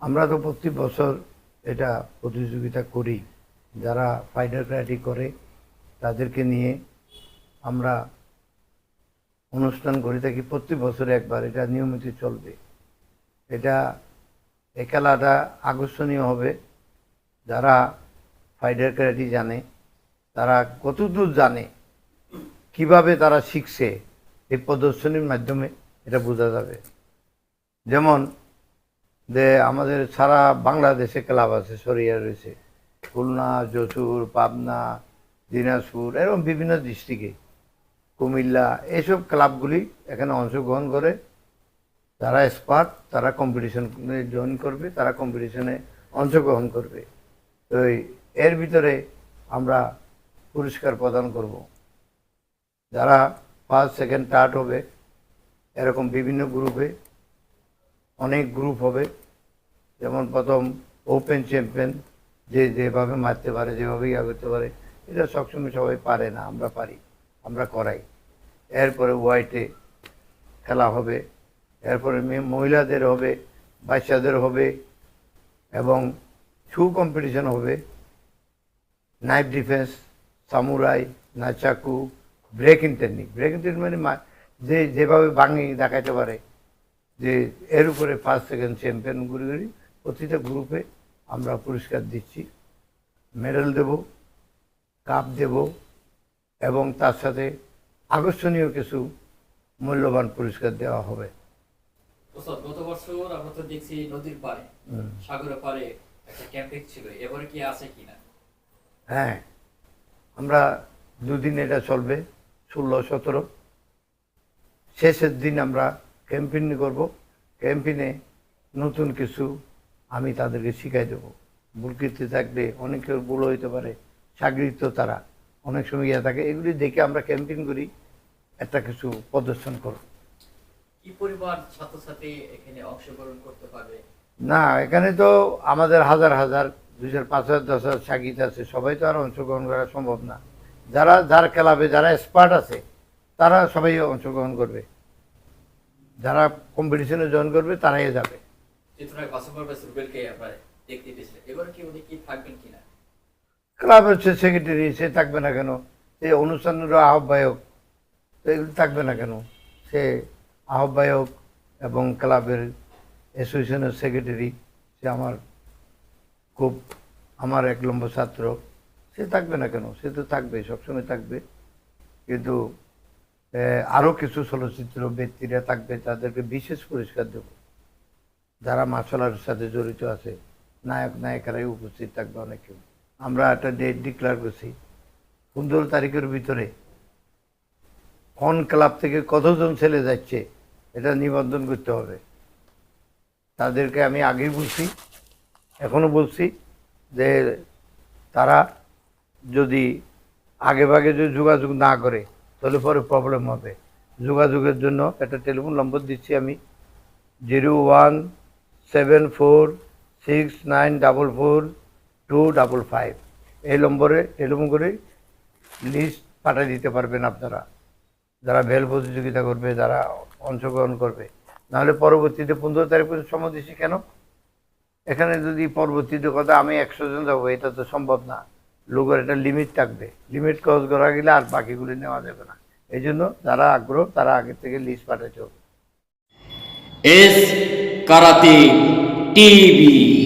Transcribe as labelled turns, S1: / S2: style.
S1: আমরা তো প্রতি বছর এটা প্রতিযোগিতা করি। যারা ফাইটার ক্রাইটি করে, তাদেরকে নিয়ে আমরা অনুষ্ঠান করে থাকি। প্রতি বছরে একবার এটা নিয়মিত চলবে। এটা এই খেলাটা আকর্ষণীয় হবে। যারা ফাইটার ক্রাইটি জানে, তারা কতদূর জানে, কীভাবে তারা শিখছে, এই প্রদর্শনীর মাধ্যমে এটা বোঝা যাবে। যেমন যে আমাদের সারা বাংলাদেশে ক্লাব আছে সরিয়া রয়েছে। খুলনা, যশোর, পাবনা, দিনাজপুর, এরকম বিভিন্ন ডিস্ট্রিক্টে কুমিল্লা এইসব ক্লাবগুলি এখানে অংশগ্রহণ করে। যারা এক্সপার্ট তারা কম্পিটিশনে জয়েন করবে, তারা কম্পিটিশনে অংশগ্রহণ করবে। তো এর ভিতরে আমরা পুরস্কার প্রদান করব। যারা ফার্স্ট সেকেন্ড থার্ড হবে, এরকম বিভিন্ন গ্রুপে অনেক গ্রুপ হবে। যেমন প্রথম ওপেন চ্যাম্পিয়ন যে যেভাবে মারতে পারে যেভাবে ইয়া করতে পারে, এটা সবসময় সবাই পারে না, আমরা পারি, আমরা করাই। এরপরে হোয়াইটে খেলা হবে, এরপরে মহিলাদের হবে, বাচ্চাদের হবে, এবং শু কম্পিটিশন হবে। Knife defence samurai nunchaku breaking technique breaking technique মানে যে যেভাবে ভাঙি দেখাইতে পারে যে এর উপরে ফার্স্ট সেকেন্ড চ্যাম্পিয়ন ঘুরি প্রতিটা গ্রুপে আমরা পুরস্কার দিচ্ছি। মেডেল দেব কাপ দেব এবং তার সাথে আকর্ষণীয় কিছু মূল্যবান পুরস্কার দেওয়া হবে।
S2: গত বছর আমরা তো দেখছি নদীর পাড়ে সাগরের পাড়ে একটা ক্যাম্পিং ছিল এবারে কি আছে কিনা?
S1: হ্যাঁ আমরা দুদিন এটা চলবে ষোলো সতেরো। শেষের দিন আমরা ক্যাম্পিং করব। ক্যাম্পিনে নতুন কিছু আমি তাদেরকে শিখাই দেবো। ভুলকীর্তি থাকলে অনেকের ভুল হইতে পারে সাগরিত তারা অনেক সময় ইয়ে থাকে। এগুলি দেখে আমরা ক্যাম্পিং করি একটা কিছু প্রদর্শন করব।
S2: কি পরিমাণ ছাত্রছাত্রী এখানে অংশগ্রহণ করতে পারবে?
S1: না এখানে তো আমাদের হাজার হাজার দুই হাজার পাঁচ হাজার দশ হাজার সাকিত আছে। সবাই তো আর অংশগ্রহণ করা সম্ভব না। যারা যার ক্লাবে যারা এক্সপার্ট আছে তারা সবাই অংশগ্রহণ করবে। যারা কম্পিটিশনে জয়েন করবে তারাই যাবে। ক্লাব হচ্ছে সেক্রেটারি সে থাকবে না কেন? সে অনুষ্ঠানের আহ্বায়ক। এগুলো থাকবে না কেন? সে আহ্বায়ক এবং ক্লাবের অ্যাসোসিয়েশনের সেক্রেটারি সে আমার খুব আমার এক নম্বর ছাত্র। সে থাকবে না কেন? সে তো থাকবে সবসময় থাকবে। কিন্তু আরও কিছু চলচ্চিত্র ব্যক্তিরা থাকবে তাদেরকে বিশেষ পুরস্কার দেব। যারা মার্শাল আর্টের সাথে জড়িত আছে, নায়ক, নায়িকারাই উপস্থিত থাকবে অনেকে। আমরা একটা ডেট ডিক্লেয়ার করছি, পনেরো তারিখের ভিতরে কোন ক্লাব থেকে কতজন ছেলে যাচ্ছে এটা নিবন্ধন করতে হবে। তাদেরকে আমি আগেই বলছি, এখনও বলছি যে তারা যদি আগে ভাগে যদি যোগাযোগ না করে তাহলে পরে প্রবলেম হবে। যোগাযোগের জন্য একটা টেলিফোন নম্বর দিচ্ছি আমি। Zero one seven four six nine double four two double five এই নম্বরে টেলিফোন করে লিস্ট পাঠিয়ে দিতে পারবেন আপনারা। যারা ভেল প্রতিযোগিতা করবে, যারা অংশগ্রহণ করবে। নাহলে পরবর্তীতে পনেরো তারিখ পর্যন্ত সময় দিচ্ছি কেন? এখানে যদি পরবর্তীতে কথা, আমি একশো জন যাব, এটা তো সম্ভব না। লোকের একটা লিমিট থাকবে। লিমিট ক্রস করা গেলে আর বাকিগুলি নেওয়া যাবে না। এই জন্য যারা আগ্রহ, তারা আগে থেকে লিস্ট পাঠাতে হবে।
S3: S karate TV.